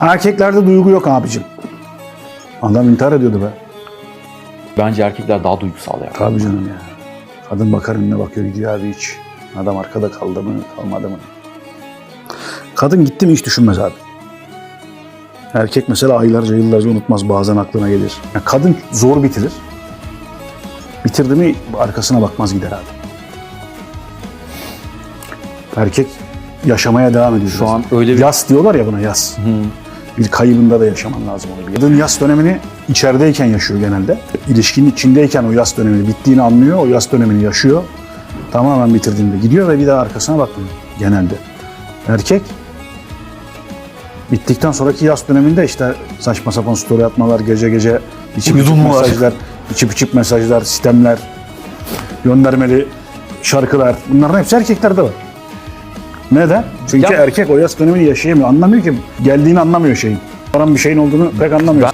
Erkeklerde duygu yok abicim. Adam intihar ediyordu be. Bence erkekler daha duygusal ya. Tabii canım ya. Kadın bakar önüne bakıyor gidiyor abi hiç. Adam arkada kaldı mı kalmadı mı? Kadın gitti mi hiç düşünmez abi. Erkek mesela aylarca yıllarca unutmaz bazen aklına gelir. Ya kadın zor bitirir. Bitirdi mi arkasına bakmaz gider abi. Erkek yaşamaya devam ediyor. Şu an öyle bir- Yas diyorlar ya buna yas. Bir kaybında da yaşaman lazım onu. Kadın yas dönemini içerideyken yaşıyor genelde. İlişkinin içindeyken o yas dönemini bittiğini anlıyor. O yas dönemini yaşıyor. Tamamen bitirdiğinde gidiyor ve bir daha arkasına bakmıyor genelde. Erkek bittikten sonraki yas döneminde işte saçma sapan story atmalar, gece gece içip içip mesajlar, içip içip mesajlar, sistemler, göndermeli şarkılar. Bunların hepsi erkeklerde var. Neden? Çünkü Ya- erkek o yas dönemini yaşayamıyor. Anlamıyor ki. Geldiğini anlamıyor şeyin. Paran bir şeyin olduğunu pek anlamıyor.